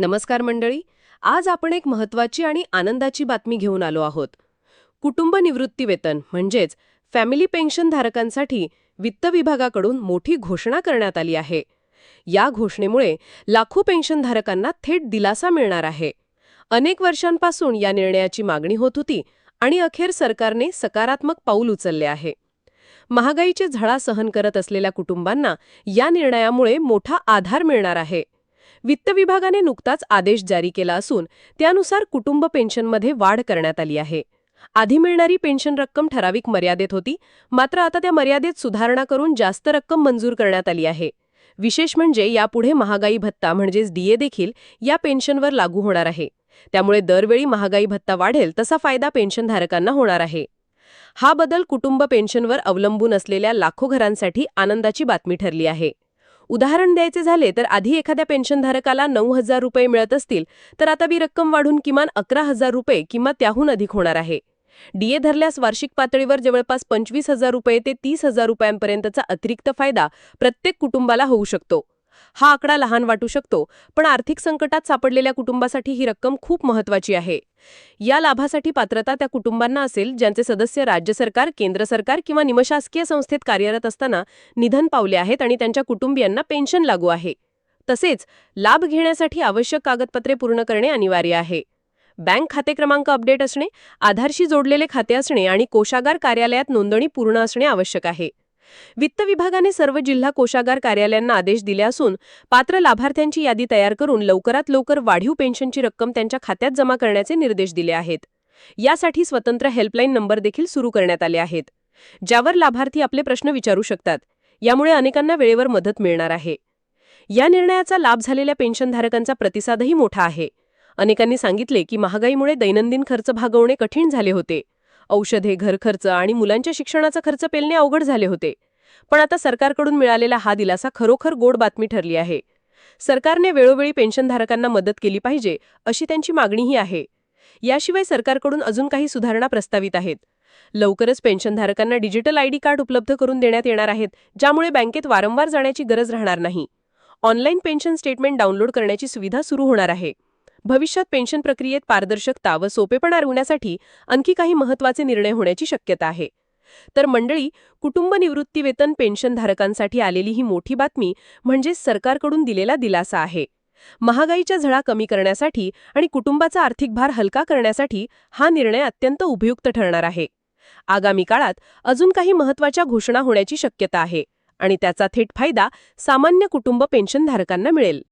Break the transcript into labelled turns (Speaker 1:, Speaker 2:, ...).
Speaker 1: नमस्कार मंडळी आज आपण एक महत्वाची आणि आनंदाची बातमी घेऊन आलो आहोत. कुटुंब निवृत्ती वेतन म्हणजेच फॅमिली पेन्शन धारकांसाठी वित्त विभागाकडून मोठी घोषणा करण्यात आली आहे. या घोषणेमुळे लाखो पेन्शनधारकांना थेट दिलासा मिळणार आहे. अनेक वर्षांपासून या निर्णयाची मागणी होत होती आणि अखेर सरकारने सकारात्मक पाऊल उचलले आहे. महागाईचे झळा सहन करत असलेल्या कुटुंबांना या निर्णयामुळे मोठा आधार मिळणार आहे. वित्त विभागाने नुकताच आदेश जारी केला असून त्यानुसार कुटुंब पेन्शनमध्ये वाढ करण्यात आली आहे. आधी मिळणारी पेन्शन रक्कम ठराविक मर्यादेत होती मात्र आता त्या मर्यादेत सुधारणा करून जास्त रक्कम मंजूर करण्यात आली आहे. विशेष म्हणजे यापुढे महागाई भत्ता म्हणजेच डीए देखील या पेन्शनवर लागू होणार आहे. त्यामुळे दरवेळी महागाई भत्ता वाढेल तसा फायदा पेन्शनधारकांना होणार आहे. हा बदल कुटुंब पेन्शनवर अवलंबून असलेल्या लाखो घरांसाठी आनंदाची बातमी ठरली आहे. उदाहरण द्यायचे झाले तर आधी एखाद्या पेन्शनधारकाला नऊ हजार रुपये मिळत असतील तर आता ती रक्कम वाढून किमान अकरा हजार रुपये किंवा त्याहून अधिक होणार आहे. डीए धरल्यास वार्षिक पातळीवर जवळपास पंचवीस हजार रुपये ते तीस हजार रुपयांपर्यंतचा अतिरिक्त फायदा प्रत्येक कुटुंबाला होऊ शकतो. हा आकडा लहान वाटू शकतो पण आर्थिक संकटात सापडलेल्या कुटुंबासाठी ही रक्कम खूप महत्वाची आहे. या लाभासाठी पात्रता त्या कुटुंबांना असेल ज्यांचे सदस्य राज्य सरकार केंद्र सरकार किंवा निमशासकीय संस्थेत कार्यरत असताना निधन पावले आहेत आणि त्यांच्या कुटुंबियांना पेन्शन लागू आहे. तसेच लाभ घेण्यासाठी आवश्यक कागदपत्रे पूर्ण करणे अनिवार्य आहे. बँक खाते क्रमांक अपडेट असणे आधारशी जोडलेले खाते असणे आणि कोशागार कार्यालयात नोंदणी पूर्ण असणे आवश्यक आहे. वित्त विभागाने सर्व जिल्हा कोषागार कार्यालयांना आदेश दिले असून पात्र लाभार्थ्यांची यादी तयार करून लवकरात लवकर वाढीव पेन्शनची रक्कम त्यांच्या खात्यात जमा करण्याचे निर्देश दिले आहेत. यासाठी स्वतंत्र हेल्पलाईन नंबर देखील सुरू करण्यात आले आहेत. ज्यावर लाभार्थी आपले प्रश्न विचारू शकतात. यामुळे अनेकांना वेळेवर मदत मिळणार आहे. या निर्णयाचा लाभ झालेल्या पेन्शनधारकांचा प्रतिसादही मोठा आहे. अनेकांनी सांगितले की महागाईमुळे दैनंदिन खर्च भागवणे कठीण झाले होते. औषधे घरखर्च आणि मुलांच्या शिक्षणाचा खर्च पेलणे अवघड झाले होते. पण आता सरकारकडून मिळालेला हा दिलासा खरोखर गोड बातमी ठरली आहे. सरकारने वेळोवेळी पेन्शनधारकांना मदत केली पाहिजे अशी त्यांची मागणीही आहे. याशिवाय सरकारकडून अजून काही सुधारणा प्रस्तावित आहेत. लवकरच पेन्शनधारकांना डिजिटल आयडी कार्ड उपलब्ध करून देण्यात येणार आहेत ज्यामुळे बँकेत वारंवार जाण्याची गरज राहणार नाही. ऑनलाईन पेन्शन स्टेटमेंट डाउनलोड करण्याची सुविधा सुरू होणार आहे. भविष्यात पेन्शन प्रक्रियेत पारदर्शकता व सोपेपणा राखण्यासाठी आणखी काही महत्त्वाचे निर्णय होण्याची शक्यता आहे. तर मंडळी कुटुंब निवृत्ती वेतन पेन्शनधारकांसाठी आलेली ही मोठी बातमी म्हणजे सरकारकडून दिलेला दिलासा आहे. महागाईच्या झळा कमी करण्यासाठी आणि कुटुंबाचा आर्थिक भार हलका करण्यासाठी हा निर्णय अत्यंत उपयुक्त ठरणार आहे. आगामी काळात अजून काही महत्त्वाच्या घोषणा होण्याची शक्यता आहे आणि त्याचा थेट फायदा सामान्य कुटुंब पेन्शनधारकांना मिळेल.